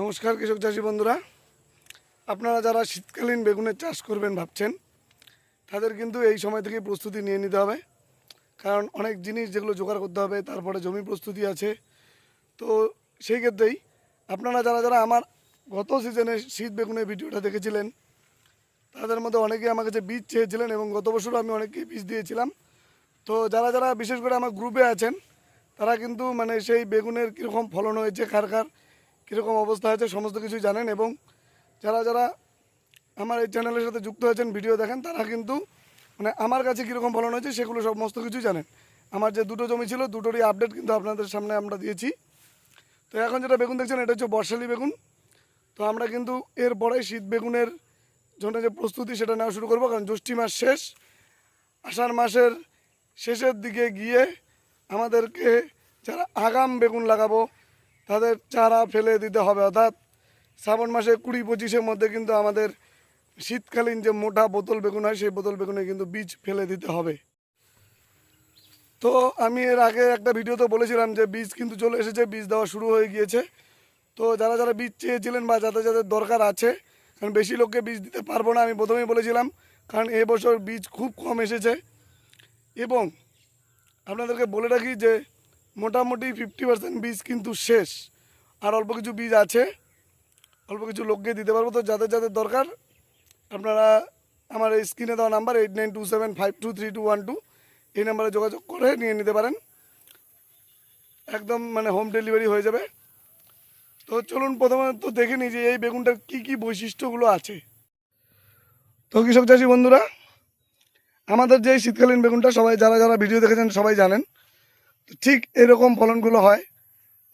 নমস্কার কৃষক চাষি বন্ধুরা। আপনারা যারা শীতকালীন বেগুনের চাষ করবেন ভাবছেন, তাদের কিন্তু এই সময় থেকে প্রস্তুতি নিয়ে নিতে হবে। কারণ অনেক জিনিস যেগুলো জোগাড় করতে হবে, তারপরে জমি প্রস্তুতি আছে। তো সেই ক্ষেত্রেই আপনারা যারা যারা আমার গত সিজনে শীত বেগুনের ভিডিওটা দেখেছিলেন, তাদের মধ্যে অনেকে আমার কাছে বীজ চেয়েছিলেন এবং গত বছরও আমি অনেককে বীজ দিয়েছিলাম। তো যারা যারা বিশেষ করে আমার গ্রুপে আছেন, তারা কিন্তু মানে সেই বেগুনের কীরকম ফলন হয়েছে, কার কার কীরকম অবস্থা হয়েছে সমস্ত কিছুই জানেন এবং যারা যারা আমার এই চ্যানেলের সাথে যুক্ত হয়েছেন ভিডিও দেখেন, তারা কিন্তু মানে আমার কাছে কীরকম ফলন হয়েছে সেগুলো সমস্ত কিছুই জানেন। আমার যে দুটো জমি ছিল, দুটোরই আপডেট কিন্তু আপনাদের সামনে আমরা দিয়েছি। তো এখন যেটা বেগুন দেখছেন, এটা হচ্ছে বর্ষালি বেগুন। তো আমরা কিন্তু এরপরে শীত বেগুনের জন্য যে প্রস্তুতি, সেটা নেওয়া শুরু করব, কারণ জ্যৈষ্ঠী মাস শেষ। আষাঢ় মাসের শেষের দিকে গিয়ে আমাদেরকে যারা আগাম বেগুন লাগাবো তাদের চারা ফেলে দিতে হবে। অর্থাৎ শ্রাবণ মাসে কুড়ি পঁচিশের মধ্যে কিন্তু আমাদের শীতকালীন যে মোটা বোতল বেগুন হয়, সেই বোতল বেগুনে কিন্তু বীজ ফেলে দিতে হবে। তো আমি এর আগে একটা ভিডিওতে বলেছিলাম যে বীজ কিন্তু চলে এসেছে, বীজ দেওয়া শুরু হয়ে গিয়েছে। তো যারা যারা বীজ চেয়েছিলেন বা যাদের যাদের দরকার আছে, কারণ বেশি লোককে বীজ দিতে পারব না, আমি প্রথমেই বলেছিলাম, কারণ এবছর বীজ খুব কম এসেছে। এবং আপনাদেরকে বলে রাখি যে মোটামুটি ফিফটি পার্সেন্ট বীজ কিন্তু শেষ। আর অল্প কিছু বীজ আছে। অল্প কিছু লোককে দিতে পারব। তো যাদের যাদের দরকার, আপনারা আমার এই স্ক্রিনে দেওয়া number eight nine two seven five two three two one two এই নাম্বারে যোগাযোগ করে নিয়ে নিতে পারেন। একদম মানে হোম ডেলিভারি হয়ে যাবে। তো চলুন প্রথমে তো দেখে নিই যে এই বেগুনটার কী কী বৈশিষ্ট্যগুলো আছে। তো কৃষক চাষি বন্ধুরা, আমাদের যে শীতকালীন বেগুনটা সবাই যারা যারা ভিডিও দেখেছেন সবাই জানেন। ঠিক এরকম ফলনগুলো হয়।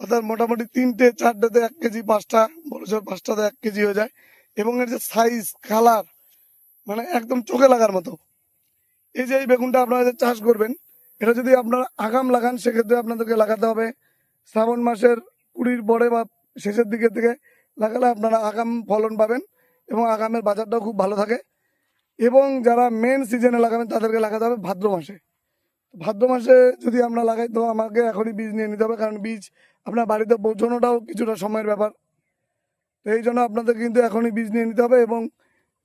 অর্থাৎ মোটামুটি তিনটে চারটেতে এক কেজি পাঁচটা বড় ছোট পাঁচটাতে এক কেজি হয়ে যায়। এবং এর যে সাইজ কালার মানে একদম চোখে লাগার মতো। এই যে এই বেগুনটা আপনারা যে চাষ করবেন, এটা যদি আপনারা আগাম লাগান, সেক্ষেত্রে আপনাদেরকে লাগাতে হবে। শ্রাবণ মাসের কুড়ির পরে বা শেষের দিকে থেকে লাগালে আপনারা আগাম ফলন পাবেন এবং আগামের বাজারটাও খুব ভালো থাকে। এবং যারা মেন সিজনে লাগাবেন, তাদেরকে লাগাতে হবে ভাদ্র মাসে। ভাদ্র মাসে যদি আমরা লাগাই, তো আমাকে এখনই বীজ নিয়ে নিতে হবে, কারণ বীজ আপনার বাড়িতে পৌঁছানোটাও কিছুটা সময়ের ব্যাপার। তো এই জন্য আপনাদের কিন্তু এখনই বীজ নিয়ে নিতে হবে এবং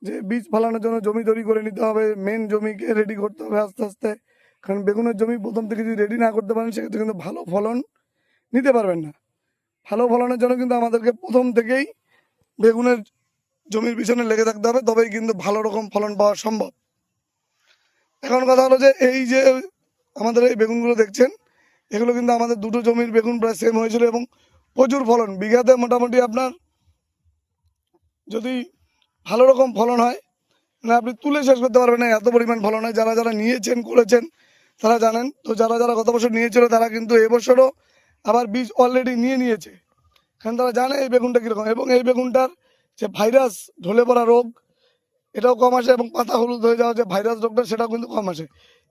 যে বীজ ফলানোর জন্য জমি তৈরি করে নিতে হবে মেন জমিকে রেডি করতে হবে আস্তে আস্তে। কারণ বেগুনের জমি প্রথম থেকে যদি রেডি না করতে পারেন, সেক্ষেত্রে কিন্তু ভালো ফলন নিতে পারবেন না। ভালো ফলনের জন্য কিন্তু আমাদেরকে প্রথম থেকেই বেগুনের জমির পিছনে লেগে থাকতে হবে, তবেই কিন্তু ভালো রকম ফলন পাওয়া সম্ভব। এখন কথা হলো যে এই যে আমাদের এই বেগুনগুলো দেখছেন, এগুলো কিন্তু আমাদের দুটো জমির বেগুন প্রায় সেম হয়েছিল এবং প্রচুর ফলন। বিঘাতে মোটামুটি আপনার যদি ভালো রকম ফলন হয় মানে আপনি তুলে শেষ করতে পারবেন না, এত পরিমাণ ফলন হয়। যারা যারা নিয়েছেন, করেছেন, তারা জানেন। তো যারা যারা গত বছর নিয়েছিল, তারা কিন্তু এবছরও আবার বীজ অলরেডি নিয়ে নিয়েছে। কারণ তারা জানে এই বেগুনটা কীরকম। এবং এই বেগুনটার যে ভাইরাস ঢলে পড়া রোগ, এটাও কম আসে এবং পাতা হলুদ হয়ে যাওয়া যে ভাইরাস রোগটা, সেটাও কিন্তু কম আসে।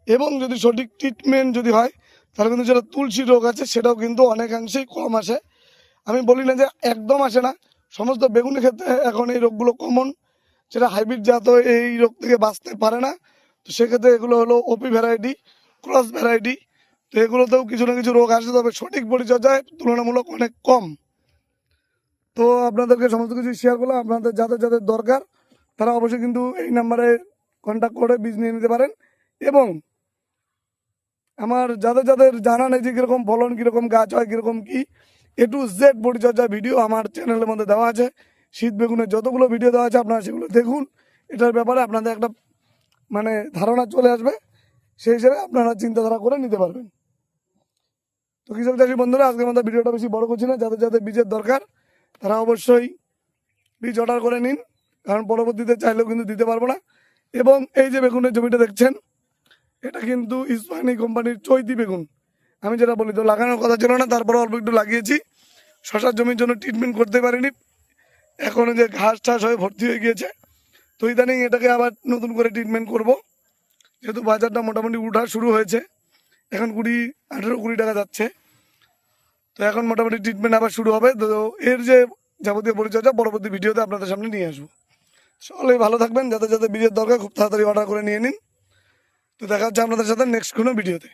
এবং যদি সঠিক ট্রিটমেন্ট যদি হয়, তাহলে কিন্তু যেটা তুলসী রোগ আছে, সেটাও কিন্তু অনেকাংশেই কম আসে। আমি বলি না যে একদম আসে না। সমস্ত বেগুনের ক্ষেত্রে এখন এই রোগগুলো কমন যেটা হাইব্রিড জাত এই রোগ থেকে বাঁচতে পারে না। তো সেক্ষেত্রে এগুলো হলো ওপি ভ্যারাইটি ক্রস ভ্যারাইটি তো এগুলোতেও কিছু না কিছু রোগ আসে, তবে সঠিক পরিচর্যায় তুলনামূলক অনেক কম। তো আপনাদেরকে সমস্ত কিছু শেয়ার করলাম, আপনাদের যাদের যাদের দরকার, তারা অবশ্যই কিন্তু এই নাম্বারে কন্ট্যাক্ট করে বীজ নিয়ে নিতে পারেন। এবং আমার যাদের যাদের জানা নেই যে কীরকম ফলন, কীরকম গাছ হয়, কীরকম কী এ টু জেড পরিচর্যা ভিডিও আমার চ্যানেলের মধ্যে দেওয়া আছে। শীত বেগুনের যতগুলো ভিডিও দেওয়া আছে, আপনারা সেগুলো দেখুন। এটার ব্যাপারে আপনাদের একটা মানে ধারণা চলে আসবে। সেই হিসেবে আপনারা চিন্তাধারা করে নিতে পারবেন। তো কৃষক চাষি বন্ধুরা, আজকের মধ্যে ভিডিওটা বেশি বড় করছি না। যাদের যাদের বীজের দরকার, তারা অবশ্যই বীজ অর্ডার করে নিন। কারণ পরবর্তীতে চাইলেও কিন্তু দিতে পারব না। এবং এই যে বেগুনের জমিটা দেখছেন এটা কিন্তু ইস্পানি কোম্পানির চৈতি বেগুন। আমি যেটা বলি, তো লাগানোর কথা ছিল না তারপরে অল্প একটু লাগিয়েছি। শশার জমির জন্য ট্রিটমেন্ট করতে পারিনি। এখন যে ঘাস টাস হয়ে ভর্তি হয়ে গিয়েছে। তো ইদানিং এটাকে আবার নতুন করে ট্রিটমেন্ট করব। যেহেতু বাজারটা মোটামুটি উঠা শুরু হয়েছে, এখন কুড়ি, আঠেরো, কুড়ি টাকা যাচ্ছে। তো এখন মোটামুটি ট্রিটমেন্ট আবার শুরু হবে। তো এর যে যাবতীয় পরিচর্যা, পরবর্তী ভিডিওতে আপনাদের সামনে নিয়ে আসব। সকলেই ভালো থাকবেন। যাতে যাতে বীজের দরকার, খুব তাড়াতাড়ি অর্ডার করে নিয়ে নিন। তো দেখা হচ্ছে আপনাদের সাথে নেক্সট কোনো ভিডিওতে